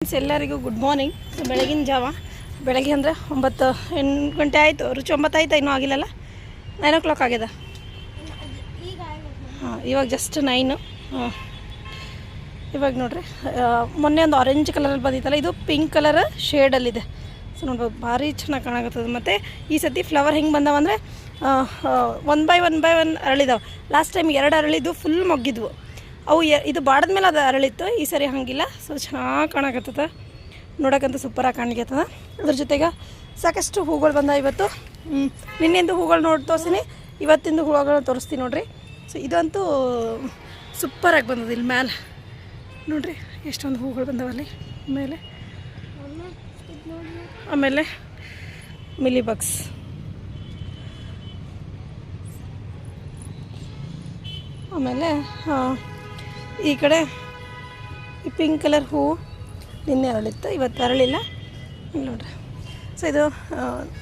Friends ಎಲ್ಲರಿಗೂ good morning ಬೆಳಗಿನ ಜಾವ. ಬೆಳಗ್ಗೆ ಅಂದರೆ ಒಂಬತ್ತು, ಎಂಟು ಗಂಟೆ ಆಯಿತು. ರುಚಿ ಒಂಬತ್ತು ಆಯ್ತಾ? ಇನ್ನೂ ಆಗಿಲ್ಲಲ್ಲ? ನೈನ್ ಓ ಕ್ಲಾಕ್ ಆಗಿದೆ. ಹಾಂ, ಇವಾಗ ಜಸ್ಟ್ ನೈನು ಹಾಂ. ಇವಾಗ ನೋಡ್ರಿ ಮೊನ್ನೆ ಒಂದು ಆರೆಂಜ್ ಕಲರಲ್ಲಿ ಬಂದಿತ್ತಲ್ಲ? ಇದು ಪಿಂಕ್ ಕಲರ್ ಶೇಡಲ್ಲಿದೆ ಸೊ ನೋಡ್ಬೋದು, ಭಾರಿ ಚೆನ್ನಾಗಿ ಕಾಣಕತ್ತದ. ಮತ್ತು ಈ ಸತಿ ಫ್ಲವರ್ ಹೆಂಗೆ ಬಂದಾವಂದ್ರೆ one by one by one ಅರಳಿದಾವೆ. Last time ಎರಡು ಅರಳಿದ್ದು ಫುಲ್ ಮೊಗ್ಗಿದ್ವು. ಅವು ಇದು ಬಾಡದ ಮೇಲೆ ಅದು ಅರಳಿತ್ತು ಈ ಸರಿ ಹಂಗಿಲ್ಲ. ಸೊ ಚೆನ್ನಾಗಿ ಕಾಣಕತ್ತದ. ನೋಡೋಕ್ಕಂತೂ ಸೂಪರಾಗಿ ಕಾಣ್ಕತ್ತದ ಅದ್ರ ಜೊತೆಗೆ ಸಾಕಷ್ಟು ಹೂಗಳು ಬಂದ ಇವತ್ತು. ನಿನ್ನೆಂದು ಹೂಗಳು ನೋಡಿ ತೋರಿಸ್ತೀನಿ ಇವತ್ತಿಂದು ಹೂವುಗಳನ್ನ ತೋರಿಸ್ತೀನಿ ನೋಡ್ರಿ. ಸೊ ಇದಂತೂ ಸೂಪರಾಗಿ ಬಂದದ ಇಲ್ಲಿ ಮ್ಯಾಲೆ. ನೋಡ್ರಿ ಎಷ್ಟೊಂದು ಹೂಗಳು ಬಂದವಲ್ಲಿ ಆಮೇಲೆ ಆಮೇಲೆ ಮಿಲಿ ಬಗ್ಸ್. ಆಮೇಲೆ ಆ, ಈ ಕಡೆ ಈ ಪಿಂಕ್ ಕಲರ್ ಹೂವು ನಿನ್ನೆ ಅರಳಿತ್ತು ಇವತ್ತು ಅರಳಿಲ್ಲ. ಇಲ್ಲಿ ನೋಡ್ರಿ. ಸೊ ಇದು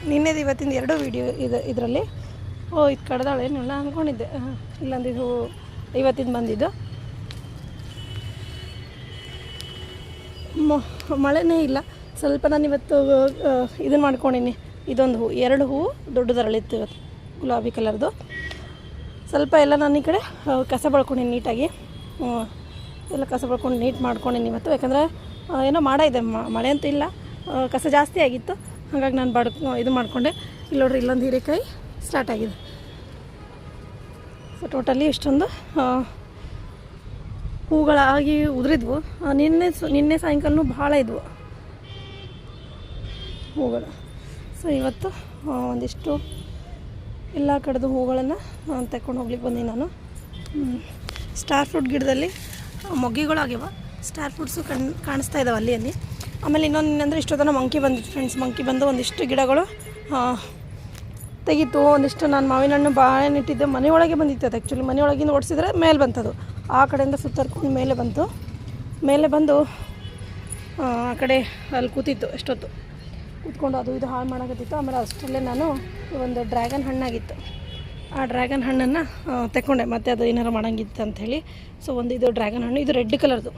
ನಿನ್ನೆದು ಇವತ್ತಿಂದ ಎರಡು ವೀಡಿಯೋ ಇದು ಇದರಲ್ಲಿ. ಓ ಇದು ಕಡ್ದಾಳೆ ಏನಿಲ್ಲ ಅಂದ್ಕೊಂಡಿದ್ದೆ ಆ, ಇಲ್ಲೊಂದು ಇದು ಇವತ್ತಿಂದ ಬಂದಿದ್ದು. ಮಳೆನೇ ಇಲ್ಲ. ಸ್ವಲ್ಪ ನಾನು ಇವತ್ತು ಇದನ್ನು ಮಾಡ್ಕೊಂಡಿನಿ. ಇದೊಂದು ಹೂವು ಎರಡು ಹೂವು ದೊಡ್ಡದರಳಿತ್ತು ಇವತ್ತು ಗುಲಾಬಿ ಕಲರ್ದು. ಸ್ವಲ್ಪ ಎಲ್ಲ ನಾನು ಈ ಕಡೆ ಕಸ ಬಳ್ಕೊಂಡಿನಿ ನೀಟಾಗಿ. ಎಲ್ಲ ಕಸ ಬಳ್ಕೊಂಡು ನೀಟ್ ಮಾಡ್ಕೊಂಡೀನಿ ಇವತ್ತು. ಯಾಕಂದರೆ ಏನೋ ಮಾಡ ಇದೆ ಮಳೆ ಅಂತೂ ಇಲ್ಲ. ಕಸ ಜಾಸ್ತಿ ಆಗಿತ್ತು. ಹಾಗಾಗಿ ನಾನು ಬಡ್ ಇದು ಮಾಡಿಕೊಂಡೆ. ಇಲ್ಲಿ ನೋಡ್ರಿ, ಇಲ್ಲೊಂದು ಹೀರೆಕಾಯಿ ಸ್ಟಾರ್ಟ್ ಆಗಿದೆ. ಸೊ ಟೋಟಲಿ ಇಷ್ಟೊಂದು ಹೂಗಳಾಗಿ ಉದುರಿದ್ವು. ನಿನ್ನೆ ನಿನ್ನೆ ಸಾಯಂಕಾಲನೂ ಭಾಳ ಇದ್ವು ಹೂಗಳು. ಸೊ ಇವತ್ತು ಒಂದಿಷ್ಟು ಎಲ್ಲ ಕಡೆದು ಹೂಗಳನ್ನು ತಗೊಂಡು ಹೋಗ್ಲಿಕ್ಕೆ ಬಂದೀನಿ ನಾನು. ಸ್ಟಾರ್ ಫ್ರೂಟ್ ಗಿಡದಲ್ಲಿ ಮೊಗ್ಗಿಗಳು ಮೊಗ್ಗಿಗಳಾಗ್ಯವ. ಸ್ಟಾರ್ ಫ್ರೂಟ್ಸು ಕಣ್, ಕಾಣಿಸ್ತಾ ಇದ್ದಾವೆ ಅಲ್ಲಿ ಅಲ್ಲಿ. ಆಮೇಲೆ ಇನ್ನೊಂದು ಏನಂದರೆ ಇಷ್ಟೊತ್ತನ ಮಂಕಿ ಬಂದಿತ್ತು ಫ್ರೆಂಡ್ಸ್ ಮಂಕಿ ಬಂದು ಒಂದಿಷ್ಟು ಗಿಡಗಳು ತೆಗೀತು. ಒಂದಿಷ್ಟು ನಾನು ಮಾವಿನ ಹಣ್ಣು ಬಾಳೆಹಣ್ಣು ಇಟ್ಟಿದ್ದೆ ಮನೆಯೊಳಗೆ ಬಂದಿತ್ತು ಅದು ಆ್ಯಕ್ಚುಲಿ ಮನೆಯೊಳಗಿಂದ ಓಡಿಸಿದ್ರೆ ಮೇಲೆ ಬಂತದು. ಆ ಕಡೆಯಿಂದ ಸುತ್ತರ್ಕೊಂಡು ಮೇಲೆ ಬಂತು. ಮೇಲೆ ಬಂದು ಆ ಕಡೆ ಅಲ್ಲಿ ಕೂತಿತ್ತು ಎಷ್ಟೊತ್ತು. ಕೂತ್ಕೊಂಡು ಅದು ಇದು ಹಾಳು ಮಾಡೋಕತ್ತಿತ್ತು. ಆಮೇಲೆ ಅಷ್ಟರಲ್ಲೇ ನಾನು ಒಂದು ಡ್ರ್ಯಾಗನ್ ಹಣ್ಣಾಗಿತ್ತು. ಆ ಡ್ರ್ಯಾಗನ್ ಹಣ್ಣನ್ನು ತಗೊಂಡೆ ಮತ್ತೆ ಅದು ಏನಾರು ಮಾಡೋಂಗಿತ್ತು ಅಂಥೇಳಿ. ಸೊ ಒಂದು ಇದು ಡ್ರ್ಯಾಗನ್ ಹಣ್ಣು, ಇದು ರೆಡ್ ಕಲರ್ದು.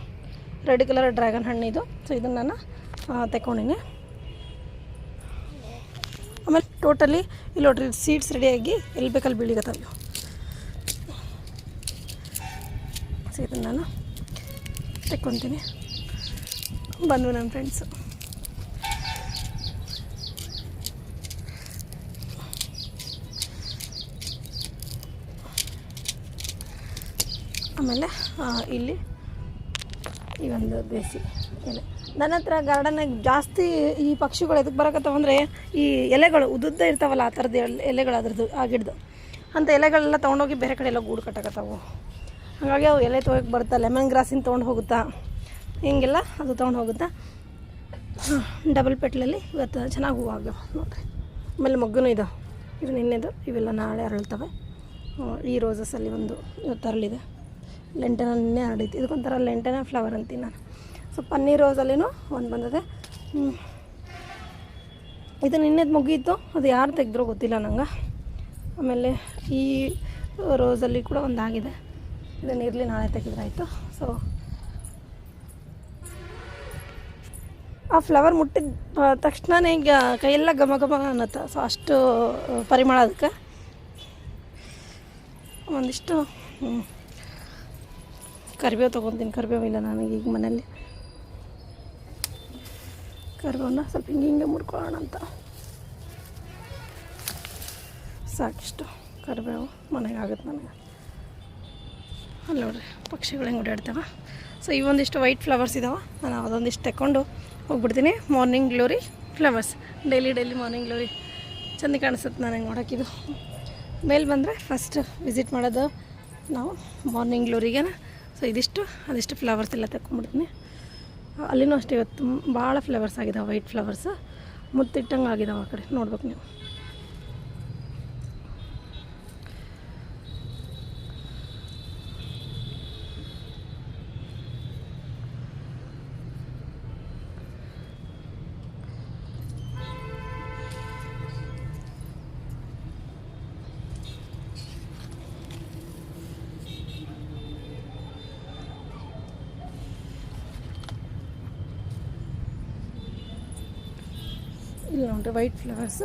ರೆಡ್ ಕಲರ್ ಡ್ರ್ಯಾಗನ್ ಹಣ್ಣು ಇದು. ಸೊ ಇದನ್ನು ನಾನು ತಗೊಂಡಿನಿ ಆಮೇಲೆ ಟೋಟಲಿ ಇಲ್ಲಿ ನೋಡ್ರಿ, ಸೀಡ್ಸ್ ರೆಡಿಯಾಗಿ ಎಲ್ಲಿ ಬೇಕಲ್ಲಿ ಬೀಳಿಗತ್ತಲ್ಲ. ಸೊ ಇದನ್ನು ನಾನು ತಗೊತೀನಿ ಬಂದ್ವಿ ನನ್ನ ಫ್ರೆಂಡ್ಸು ಆಮೇಲೆ ಇಲ್ಲಿ ಈ ಒಂದು ದೇಸಿ ಎಲೆ. ನನ್ನ ಹತ್ರ ಗಾರ್ಡನಾಗ ಜಾಸ್ತಿ ಈ ಪಕ್ಷಿಗಳು ಎದಕ್ಕೆ ಬರಕತ್ತವ ಅಂದರೆ, ಈ ಎಲೆಗಳು ಉದ್ದುದ್ದ ಇರ್ತಾವಲ್ಲ ಆ ಥರದ ಎಲೆ- ಎಲೆಗಳು ಅದ್ರದ್ದು, ಆ ಗಿಡದು. ಅಂಥ ಎಲೆಗಳೆಲ್ಲ ತೊಗೊಂಡೋಗಿ ಬೇರೆ ಕಡೆ ಎಲ್ಲ ಗೂಡು ಕಟ್ಟಕತ್ತಾವು. ಹಾಗಾಗಿ ಅವು ಎಲೆ ತೊಗೊಳಕ್ಕೆ ಬರುತ್ತಾ ಲೆಮನ್ ಗ್ರಾಸಿನ ತೊಗೊಂಡು ಹೋಗುತ್ತಾ? ಹಿಂಗೆಲ್ಲ ಅದು ತೊಗೊಂಡು ಹೋಗುತ್ತಾ? ಡಬಲ್ ಪೆಟ್ಲಲ್ಲಿ ಇವತ್ತು ಚೆನ್ನಾಗಿ ಹೂವು ಆಗ್ಯಾವ, ನೋಡಿರಿ. ಆಮೇಲೆ ಮಗ್ಗುನೂ ಇದಾವೆ. ಇವು ನಿನ್ನೆದು, ಇವೆಲ್ಲ ನಾಳೆ ಅರಳ್ತವೆ. ಈ ರೋಸಸ್ಸಲ್ಲಿ ಒಂದು ಇವತ್ತು ಅರಳಿದೆ ಲೆಂಟನ ನಿನ್ನೆ ಹರಡಿತ್ತು ಇದಕ್ಕೊಂಥರ ಲೆಂಟನ ಫ್ಲವರ್ ಅಂತೀನಿ ನಾನು. ಸೊ, ಪನ್ನೀರ್ ರೋಸಲ್ಲಿನೂ ಒಂದು ಬಂದಿದೆ. ಇದು ನಿನ್ನೆದು ಮುಗಿಯಿತು ಅದು ಯಾರು ತೆಗೆದ್ರೋ ಗೊತ್ತಿಲ್ಲ ನಂಗೆ. ಆಮೇಲೆ ಈ ರೋಸಲ್ಲಿ ಕೂಡ ಒಂದಾಗಿದೆ. ಇದನ್ನು ಇರಲಿ, ನಾಳೆ ತೆಗೆದ್ರಾಯ್ತು. ಸೊ, ಆ ಫ್ಲವರ್ ಮುಟ್ಟಿದ ತಕ್ಷಣನೇ ಈಗ ಕೈಯೆಲ್ಲ ಘಮ ಘಮ ಅನ್ನತ್ತ. ಸೊ, ಅಷ್ಟು ಪರಿಮಳ ಅದಕ್ಕೆ. ಒಂದಿಷ್ಟು ಕರಿಬೇವು ತೊಗೊತೀನಿ. ಕರಿಬೇವು ಇಲ್ಲ ನನಗೆ ಈಗ ಮನೇಲಿ ಕರಿಬೇವನ್ನ ಸ್ವಲ್ಪ ಹಿಂಗೆ ಹಿಂಗೆ ಮುಡ್ಕೊಳ್ಳೋಣ ಅಂತ. ಸಾಕಿಷ್ಟು ಕರಿಬೇವು ಮನೆಗೆ ಆಗುತ್ತೆ ನನಗೆ. ಅಲ್ಲಿ ನೋಡ್ರಿ, ಪಕ್ಷಿಗಳು ಹೆಂಗೆ ಓಡಾಡ್ತಾವೆ. ಸೊ ಇವೊಂದಿಷ್ಟು ವೈಟ್ ಫ್ಲವರ್ಸ್ ಇದಾವೆ. ನಾನು ಅದೊಂದಿಷ್ಟು ತಗೊಂಡು ಹೋಗ್ಬಿಡ್ತೀನಿ. Morning glory flowers daily daily morning glory ಚೆಂದ ಕಾಣಿಸುತ್ತೆ ನನಗೆ ನೋಡೋಕ್ಕಿದು ಮೇಲೆ ಬಂದರೆ ಫಸ್ಟ್ ವಿಸಿಟ್ ಮಾಡೋದು ನಾವು. ಮಾರ್ನಿಂಗ್ ಗ್ಲೋರಿಗೆ ಸೊ ಇದಿಷ್ಟು, ಅದಿಷ್ಟು ಫ್ಲವರ್ಸ್ ಎಲ್ಲ ತಗೊಂಡ್ಬಿಡ್ತೀನಿ ಅಲ್ಲಿನೂ ಅಷ್ಟೇ ಇವತ್ತು ಭಾಳ ಫ್ಲವರ್ಸ್ ಆಗಿದಾವೆ ವೈಟ್ ಫ್ಲವರ್ಸ್ ಮುತ್ತಿಟ್ಟಂಗೆ ಆಗಿದಾವೆ ಆ ಕಡೆ, ನೋಡ್ಬೇಕು ನೀವು. ಇಲ್ಲಿ ನೋಡ್ರಿ ವೈಟ್ ಫ್ಲವರ್ಸ್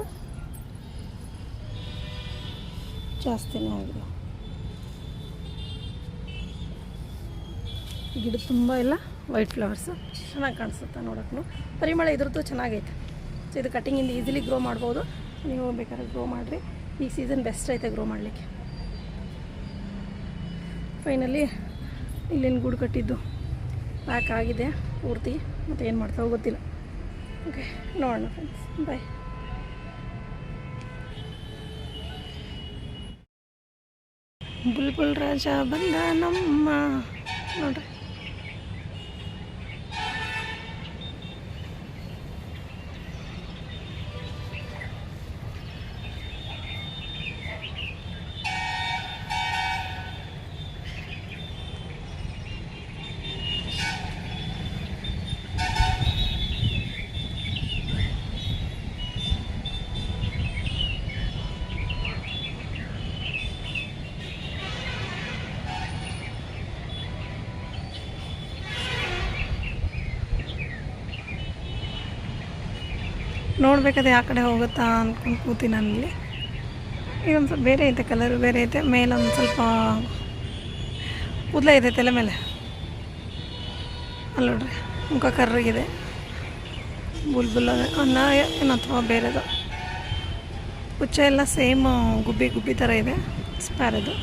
ಜಾಸ್ತಿನೇ ಆಗಿದೆ ಗಿಡ ತುಂಬ ಎಲ್ಲ ವೈಟ್ ಫ್ಲವರ್ಸು ಚೆನ್ನಾಗಿ ಕಾಣಿಸುತ್ತೆ ನೋಡೋಕ್ಕೂ. ಪರಿಮಳ ಇದ್ರದ್ದು ಚೆನ್ನಾಗೈತೆ. ಸೊ ಇದು ಕಟ್ಟಿಂಗಿಂದ ಈಸಿಲಿ ಗ್ರೋ ಮಾಡ್ಬೋದು. ನೀವು ಬೇಕಾದ್ರೆ ಗ್ರೋ ಮಾಡಿರಿ. ಈ ಸೀಸನ್ ಬೆಸ್ಟ್ ಐತೆ ಗ್ರೋ ಮಾಡಲಿಕ್ಕೆ. ಫೈನಲಿ ಇಲ್ಲಿನ ಗೂಡು ಕಟ್ಟಿದ್ದು ಪ್ಯಾಕ್ ಆಗಿದೆ, ಪೂರ್ತಿ. ಮತ್ತು ಏನು ಮಾಡ್ತಾವೋ ಗೊತ್ತಿಲ್ಲ. ಓಕೆ ನೋಡೋಣ ಫ್ರೆಂಡ್ಸ್ ಬಾಯ್ ಬುಲ್ಬುಲ್ ರಾಜ ಬಂದ ನಮ್ಮ ನೋಡ್ರಿ. ನೋಡ್ಬೇಕಾದ್ರೆ ಆ ಕಡೆ ಹೋಗುತ್ತಾ ಅಂದ್ಕೊಂಡು ಕೂತೀನಿ ಈಗ ಇದೊಂದು ಸ್ವಲ್ಪ ಬೇರೆ ಐತೆ ಕಲರ್ ಬೇರೆ ಐತೆ. ಮೇಲೆ ಒಂದು ಸ್ವಲ್ಪ ಕೂದಲ ಇದೆ ತಲೆ ಮೇಲೆ. ಅಲ್ಲಿ ನೋಡ್ರಿ, ಮುಖ ಕರ್ರಿಗಿದೆ. ಬುಲ್ಬುಲ್ ಅನ್ನ ಏನು ಅಥವಾ ಬೇರೆದು. ಹುಚ್ಚ ಎಲ್ಲ ಸೇಮ್ ಗುಬ್ಬಿ ಗುಬ್ಬಿ ಥರ ಇದೆ ಸ್ಪ್ಯಾರದು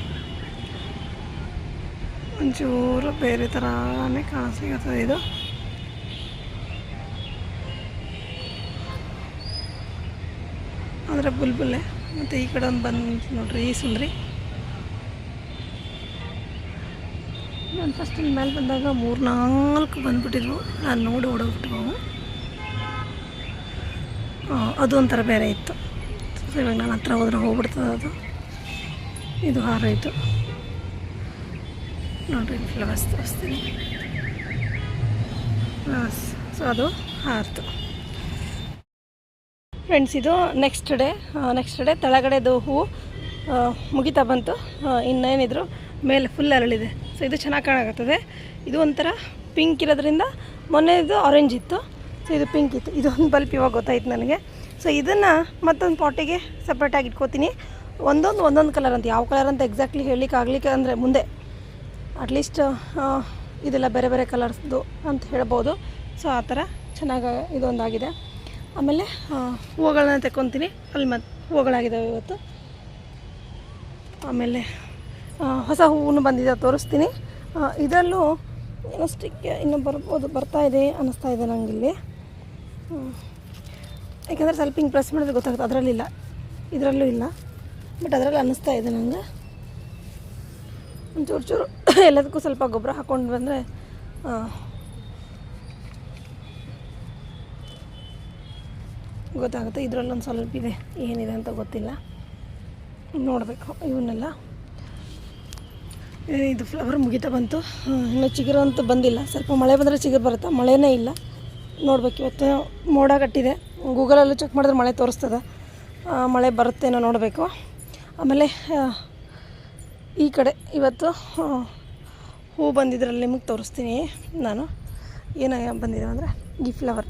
ಒಂಚೂರು ಬೇರೆ ಥರನೇ ಕಾಣಿಸ್ಲಿಕ್ಕೆ ಇದು. ಆದರೆ ಬುಲ್ಬುಲ್ಲೆ. ಮತ್ತು ಈ ಕಡೆ ಒಂದು ಬಂದು ನೋಡ್ರಿ, ಈ ಸುಂದ್ರಿ. ನಾನು ಫಸ್ಟ್ ಇಲ್ಲಿ ಮೇಲೆ ಬಂದಾಗ ಮೂರು ನಾಲ್ಕು ಬಂದುಬಿಟ್ಟಿದ್ವು. ನಾನು ನೋಡಿ ಓಡೋಗ್ಬಿಟ್ವು. ಅದು ಒಂಥರ ಬೇರೆ ಇತ್ತು. ಸೊ ಇವಾಗ ನಾನು ಹತ್ರ ಹೋದ್ರೆ ಹೋಗ್ಬಿಡ್ತದೆ ಅದು. ಇದು ಹಾರಾಯಿತು ನೋಡ್ರಿ ಫ್ಲವರ್ಸ್ ತೋರಿಸ್ತೀನಿ. ಸೊ ಅದು ಹಾರ್ತು ಫ್ರೆಂಡ್ಸ್ ಇದು ನೆಕ್ಸ್ಟ್ ಡೇ ನೆಕ್ಸ್ಟ್ ಡೇ ತಳಗಡೆದು ಹೂವು ಮುಗಿತಾ ಬಂತು. ಇನ್ನೇನಿದ್ರು ಮೇಲೆ ಫುಲ್ ಅರಳಿದೆ. ಸೊ ಇದು ಚೆನ್ನಾಗಿ ಕಾಣಾಗುತ್ತದೆ ಇದು ಒಂಥರ ಪಿಂಕ್ ಇರೋದ್ರಿಂದ ಮೊನ್ನೆದು ಆರೆಂಜ್ ಇತ್ತು. ಸೊ ಇದು ಪಿಂಕ್ ಇತ್ತು. ಇದೊಂದು ಬಲ್ಪ್ ಇವಾಗ ಗೊತ್ತಾಯ್ತು ನನಗೆ. ಸೊ ಇದನ್ನು ಮತ್ತೊಂದು ಪಾಟಿಗೆ ಸಪ್ರೇಟಾಗಿ ಇಟ್ಕೋತೀನಿ. ಒಂದೊಂದು ಒಂದೊಂದು ಕಲರ್ ಅಂತ, ಯಾವ ಕಲರ್ ಅಂತ ಎಕ್ಸಾಕ್ಟ್ಲಿ ಹೇಳಲಿಕ್ಕೆ ಆಗಲಿಕ್ಕೆ ಅಂದರೆ ಮುಂದೆ. ಅಟ್ಲೀಸ್ಟ್ ಇದೆಲ್ಲ ಬೇರೆ ಬೇರೆ ಕಲರ್ಸ್ದು ಅಂತ ಹೇಳ್ಬೋದು. ಸೊ ಆ ಥರ ಚೆನ್ನಾಗಿ ಇದೊಂದಾಗಿದೆ. ಆಮೇಲೆ ಹೂವುಗಳನ್ನ ತೆಕ್ಕೊತೀನಿ. ಅಲ್ಲಿ ಮತ್ತು ಹೂವುಗಳಾಗಿದ್ದಾವೆ ಇವತ್ತು. ಆಮೇಲೆ ಹೊಸ ಹೂವು ಬಂದಿದೆ ತೋರಿಸ್ತೀನಿ. ಇದರಲ್ಲೂ ಏನಷ್ಟಕ್ಕೆ ಇನ್ನೂ ಬರ್ಬೋದು, ಬರ್ತಾ ಇದೆ ಅನ್ನಿಸ್ತಾ ಇದೆ ನನಗಿಲ್ಲಿ ಯಾಕೆಂದರೆ ಸ್ವಲ್ಪ ಹಿಂಗೆ ಪ್ರೆಸ್ ಮಾಡಿದ್ರೆ ಗೊತ್ತಾಗುತ್ತೆ ಅದರಲ್ಲಿಲ್ಲ ಇದರಲ್ಲೂ ಇಲ್ಲ. ಬಟ್ ಅದರಲ್ಲಿ ಅನ್ನಿಸ್ತಾ ಇದೆ ನನಗೆ ಒಂಚೂರು ಚೂರು, ಎಲ್ಲದಕ್ಕೂ ಸ್ವಲ್ಪ ಗೊಬ್ಬರ ಹಾಕ್ಕೊಂಡು ಬಂದರೆ ಗೊತ್ತಾಗುತ್ತೆ. ಇದರಲ್ಲೊಂದು ಸ್ವಲ್ಪ ಇದೆ. ಏನಿದೆ ಅಂತ ಗೊತ್ತಿಲ್ಲ. ನೋಡಬೇಕು ಇವನ್ನೆಲ್ಲ. ಇದು ಫ್ಲವರ್ ಮುಗಿತಾ ಬಂತು. ಇನ್ನು ಚಿಗುರು ಅಂತೂ ಬಂದಿಲ್ಲ. ಸ್ವಲ್ಪ ಮಳೆ ಬಂದರೆ ಚಿಗುರು ಬರುತ್ತೆ? ಮಳೆನೇ ಇಲ್ಲ. ನೋಡ್ಬೇಕು ಇವತ್ತು ಮೋಡ ಕಟ್ಟಿದೆ. ಗೂಗಲಲ್ಲೂ ಚೆಕ್ ಮಾಡಿದ್ರೆ ಮಳೆ ತೋರಿಸ್ತದೆ. ಮಳೆ ಬರುತ್ತೇನೋ ನೋಡಬೇಕು. ಆಮೇಲೆ ಈ ಕಡೆ ಇವತ್ತು ಹೂ ಬಂದಿದ್ರಲ್ಲಿ ನಿಮಗೆ ತೋರಿಸ್ತೀನಿ ನಾನು. ಏನಾಗ ಬಂದಿದೆ ಅಂದರೆ ಈ ಫ್ಲವರ್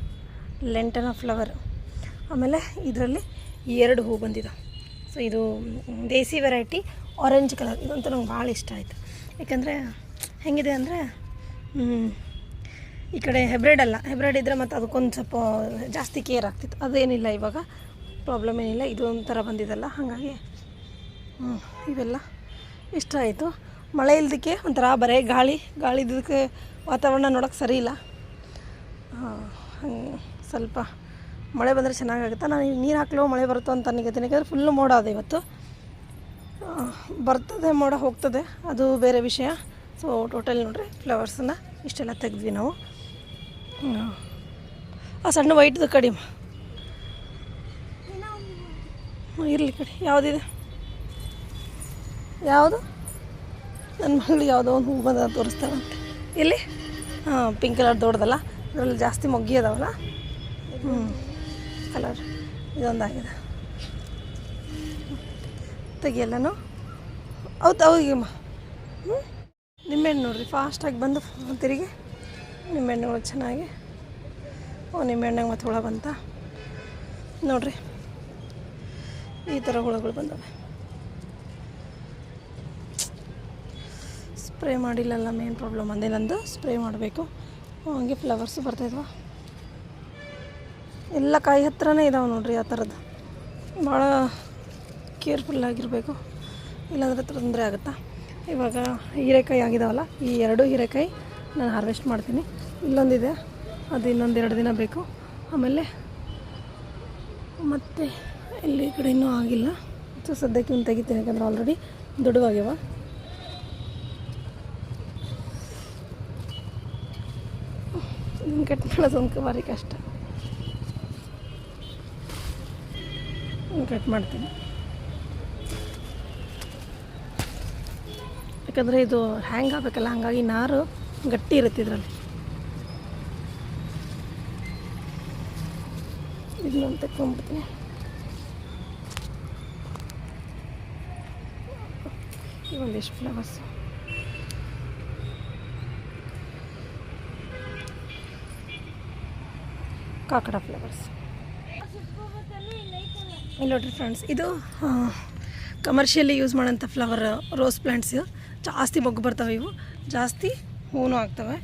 ಲೆಂಟನ ಫ್ಲವರ್ ಆಮೇಲೆ ಇದರಲ್ಲಿ ಎರಡು ಹೂ ಬಂದಿದೆ. ಸೊ ಇದು ದೇಸಿ ವೆರೈಟಿ ಆರೆಂಜ್ ಕಲರ್ ಇದಂತೂ ನಂಗೆ ಭಾಳ ಇಷ್ಟ ಆಯಿತು. ಯಾಕಂದರೆ, ಹೆಂಗಿದೆ ಅಂದರೆ ಈ ಕಡೆ ಹೆಬ್ರಿಡ್ ಅಲ್ಲ. ಹೆಬ್ರೇಡ್ ಇದ್ದರೆ ಮತ್ತು ಅದಕ್ಕೊಂದು ಸ್ವಲ್ಪ ಜಾಸ್ತಿ ಕೇರ್ ಆಗ್ತಿತ್ತು. ಅದೇನಿಲ್ಲ ಇವಾಗ. ಪ್ರಾಬ್ಲಮ್ ಏನಿಲ್ಲ. ಇದು ಒಂಥರ ಬಂದಿದಲ್ಲ. ಹಾಗಾಗಿ ಇವೆಲ್ಲ ಇಷ್ಟ ಆಯಿತು. ಮಳೆ ಇಲ್ಲದಕ್ಕೆ ಒಂಥರ ಬರೇ ಗಾಳಿ. ಗಾಳಿ ಇದಕ್ಕೆ ವಾತಾವರಣ ನೋಡೋಕ್ಕೆ ಸರಿ ಇಲ್ಲ. ಸ್ವಲ್ಪ ಮಳೆ ಬಂದರೆ ಚೆನ್ನಾಗಾಗುತ್ತೆ. ನಾನು ನೀರು ಹಾಕ್ಲೋ, ಮಳೆ ಬರುತ್ತೋ ಅಂತ ಅನ್ಕೋತೀನಿ ಯಾಕಂದರೆ ಫುಲ್ಲು ಮೋಡ ಅದು ಇವತ್ತು. ಬರ್ತದೆ ಮೋಡ, ಹೋಗ್ತದೆ. ಅದು ಬೇರೆ ವಿಷಯ. ಸೊ ಟೋಟಲ್ ನೋಡ್ರಿ ಫ್ಲವರ್ಸನ್ನು ಇಷ್ಟೆಲ್ಲ ತೆಗೆದ್ವಿ ನಾವು. ಆ, ಸಣ್ಣ ವೈಟ್ದು ಕಡಿಮೆ. ಇರಲಿ ಕಡೆ ಯಾವುದಿದೆ? ಯಾವುದು? ನನ್ನ ಮಗಳು ಯಾವುದೋ ಒಂದು ಹೂವು ಬಂದ ತೋರಿಸ್ತಾರಂತೆ. ಇಲ್ಲಿ ಹಾಂ ಪಿಂಕ್ ಕಲರ್ ದೊಡ್ಡದಲ್ಲ. ಅದರಲ್ಲಿ ಜಾಸ್ತಿ ಮೊಗ್ಗಿ ಅದಾವಲ್ಲ? ಹ್ಞೂ ಕಲರ್ ಇದೊಂದಾಗಿದೆ. ತೆಗಿಯಲ್ಲನು? ಹೌದು ಹ್ಞೂ ನಿಂಬೆಹಣ್ಣು ನೋಡ್ರಿ ಫಾಸ್ಟಾಗಿ ಬಂದು ತಿರುಗಿ. ನಿಂಬೆಹಣ್ಣು ಚೆನ್ನಾಗಿ. ಓ ನಿಂಬೆಹಣ್ಣಾಗ ಮತ್ತು ಹುಳ ಬಂತ? ನೋಡಿರಿ. ಈ ಥರ ಹುಳುಗಳು ಬಂದವೆ. ಸ್ಪ್ರೇ ಮಾಡಿಲ್ಲಲ್ಲ ಮೇನ್ ಪ್ರಾಬ್ಲಮ್ ಅಂದೇ ನಂದು. ಸ್ಪ್ರೇ ಮಾಡಬೇಕು. ಹಂಗೆ ಫ್ಲವರ್ಸು ಬರ್ತಾಯಿದ್ವ ಎಲ್ಲ ಕಾಯಿ ಹತ್ರನೇ ಇದಾವೆ ನೋಡ್ರಿ ಆ ಥರದ್ದು. ಭಾಳ ಕೇರ್ಫುಲ್ಲಾಗಿರಬೇಕು ಇಲ್ಲಾಂದ್ರೆ ತೊಂದರೆ ಆಗುತ್ತಾ? ಇವಾಗ ಹೀರೆಕಾಯಿ ಆಗಿದಾವಲ್ಲ, ಈ ಎರಡು ಹೀರೆಕಾಯಿ ನಾನು ಹಾರ್ವೆಸ್ಟ್ ಮಾಡ್ತೀನಿ. ಇಲ್ಲೊಂದಿದೆ, ಅದು ಇನ್ನೊಂದು ಎರಡು ದಿನ ಬೇಕು. ಆಮೇಲೆ ಮತ್ತು ಇಲ್ಲಿ ಕಡೆ ಇನ್ನೂ ಆಗಿಲ್ಲ. ಸೊ, ಸದ್ಯಕ್ಕೆ ಇನ್ನು ತೆಗಿತೀನಿ ಯಾಕಂದ್ರೆ ಆಲ್ರೆಡಿ ದೊಡ್ಡವಾಗ್ಯವ ಕಟ್ ಮಾಡೋದು ಒಂದು ಭಾರಿ ಕಷ್ಟ. ಕಟ್ ಮಾಡ್ತೀನಿ. ಯಾಕಂದರೆ ಇದು ಹ್ಯಾಂಗ್ ಆಗಬೇಕಲ್ಲ, ಹಾಗಾಗಿ ನಾರು ಗಟ್ಟಿ ಇರುತ್ತೆ ಇದರಲ್ಲಿ. ಇದನ್ನ ತೆಕ್ಕೊಂಡ್ಬಿಡ್ತೀನಿ ಒಂದಿಷ್ಟು ಫ್ಲವರ್ಸ್ ಕಾಕಡ ಫ್ಲವರ್ಸ್ ಇಲ್ಲಿ ನೋಡ್ರಿ ಫ್ರೆಂಡ್ಸ್ ಇದು ಕಮರ್ಷಿಯಲಿ ಯೂಸ್ ಮಾಡೋಂಥ ಫ್ಲವರ್ ರೋಸ್ ಪ್ಲ್ಯಾಂಟ್ಸ್ ಜಾಸ್ತಿ ಬೊಗ್ಗು ಬರ್ತವೆ ಇವು. ಜಾಸ್ತಿ ಹೂನು ಆಗ್ತವೆ.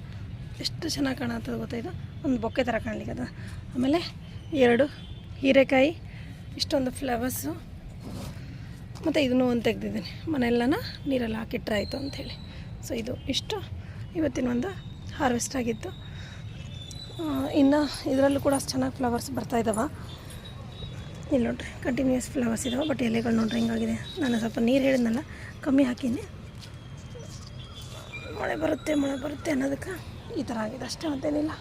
ಎಷ್ಟು ಚೆನ್ನಾಗಿ ಕಾಣತ್ತದ ಗೊತ್ತಾ ಇದು? ಒಂದು ಬೊಕ್ಕೆ ಥರ ಕಾಣಲಿಕ್ಕೆ ಅದು. ಆಮೇಲೆ ಎರಡು ಹೀರೆಕಾಯಿ, ಇಷ್ಟೊಂದು ಫ್ಲವರ್ಸು ಮತ್ತು ಇದನ್ನು ಒಂದು ತೆಗ್ದಿದ್ದೀನಿ. ಮನೆಯೆಲ್ಲನ ನೀರಲ್ಲಿ ಹಾಕಿಟ್ರೆ ಆಯಿತು ಅಂಥೇಳಿ ಸೊ ಇದು ಇಷ್ಟು. ಇವತ್ತಿನ ಒಂದು ಹಾರ್ವೆಸ್ಟ್ ಆಗಿತ್ತು. ಇನ್ನು ಇದರಲ್ಲೂ ಕೂಡ ಅಷ್ಟು ಚೆನ್ನಾಗಿ ಫ್ಲವರ್ಸ್ ಬರ್ತಾ ಇದ್ದಾವೆ ಇಲ್ಲಿ ನೋಡ್ರಿ ಕಂಟಿನ್ಯೂಸ್ ಫ್ಲವರ್ಸ್ ಇದಾವೆ ಬಟ್ ಎಲೆಗಳು ನೋಡ್ರಿ ಹಿಂಗಾಗಿದೆ. ನಾನು ಸ್ವಲ್ಪ ನೀರು ಹೇಳಿದ್ನಲ್ಲ, ಕಮ್ಮಿ ಹಾಕೀನಿ. ಮಳೆ ಬರುತ್ತೆ ಮಳೆ ಬರುತ್ತೆ ಅನ್ನೋದಕ್ಕೆ ಈ ಥರ ಆಗಿದೆ. ಅಷ್ಟೇ ಮತ್ತೇನಿಲ್ಲ.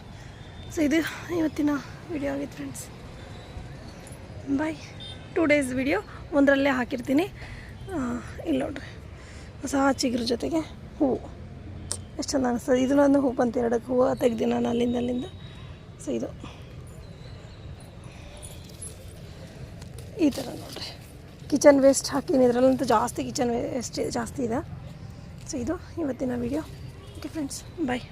ಸೊ ಇದು ಇವತ್ತಿನ ವಿಡಿಯೋ ಆಗಿತ್ತು friends bye two days video ಒಂದರಲ್ಲೇ ಹಾಕಿರ್ತೀನಿ. ಇಲ್ಲಿ ನೋಡ್ರಿ, ಹೊಸ ಚಿಗುರು ಜೊತೆಗೆ ಹೂವು ಎಷ್ಟು ಚೆಂದ ಅನಿಸ್ತದೆ. ಇದನ್ನೊಂದು ಹೂವು ಬಂತು, ಎರಡಕ್ಕೆ ಹೂವು ತೆಗ್ದು ನಾನು ಅಲ್ಲಿಂದ ಅಲ್ಲಿಂದ. ಸೊ ಇದು. ಈ ಥರ ನೋಡ್ರಿ. ಕಿಚನ್ ವೇಸ್ಟ್ ಹಾಕಿನಿ ಇದರಲ್ಲಂತೂ ಜಾಸ್ತಿ ಕಿಚನ್ ವೇಸ್ಟ್ ಜಾಸ್ತಿ ಇದೆ. ಸೊ ಇದು ಇವತ್ತಿನ ವಿಡಿಯೋ ಓಕೆ ಫ್ರೆಂಡ್ಸ್ ಬಾಯ್